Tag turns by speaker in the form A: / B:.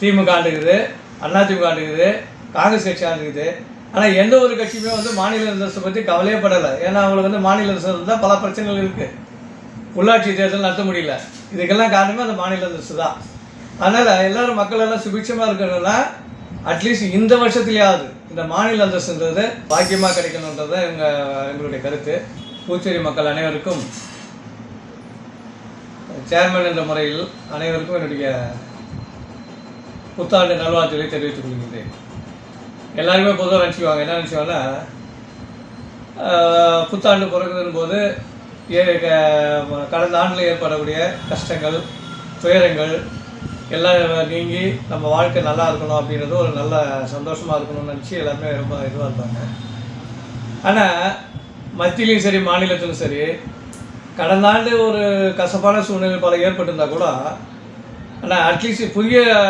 A: திமுக ஆண்டுக்குது அதிமுக ஆண்டுக்குது காங்கிரஸ் கட்சி ஆண்டுக்குது. ஆனால் எந்த ஒரு கட்சியுமே வந்து மாநில அந்தஸ்தை பற்றி கவலையே படலை. ஏன்னா அவங்களுக்கு வந்து மாநில அந்தஸ்து இருந்தால் பல பிரச்சனைகள் இருக்குது உள்ளாட்சி தேர்தல் நடத்த முடியல. இதுக்கெல்லாம் காரணமே அந்த மாநில அந்தஸ்து தான். அதனால் எல்லோரும் மக்கள் எல்லாம் சுபிட்சமாக இருக்கணும்னா அட்லீஸ்ட் இந்த வருஷத்துலேயாவது இந்த மாநில அந்தஸ்துன்றது பாக்கியமாக கிடைக்கணுன்றது தான் எங்கள் எங்களுடைய கருத்து. பூச்சேரி மக்கள் அனைவருக்கும் சேர்மன் என்ற முறையில் அனைவருக்கும் என்னுடைய புத்தாண்டு நல்வாழ்த்துக்களை தெரிவித்துக் கொள்கின்றேன். எல்லாருமே பொதுவாக நினச்சிக்குவாங்க. என்ன நினச்சிவாங்கன்னா புத்தாண்டு பிறகுதுன்னு போது ஏ- க- கடந்த ஆண்டில் ஏற்படக்கூடிய கஷ்டங்கள் துயரங்கள் எல்லாம் நீங்கி நம்ம வாழ்க்கை நல்லா இருக்கணும் அப்படின்றது ஒரு நல்ல சந்தோஷமாக இருக்கணும்னு நினச்சி எல்லாருமே ரொம்ப இதுவாக இருப்பாங்க. ஆனால் மத்தியிலையும் சரி மாநிலத்திலும் சரி கடந்த ஆண்டு ஒரு கசப்பான சூழ்நிலை பல ஏற்பட்டிருந்தால் கூட ஆனால் அட்லீஸ்ட் புதிய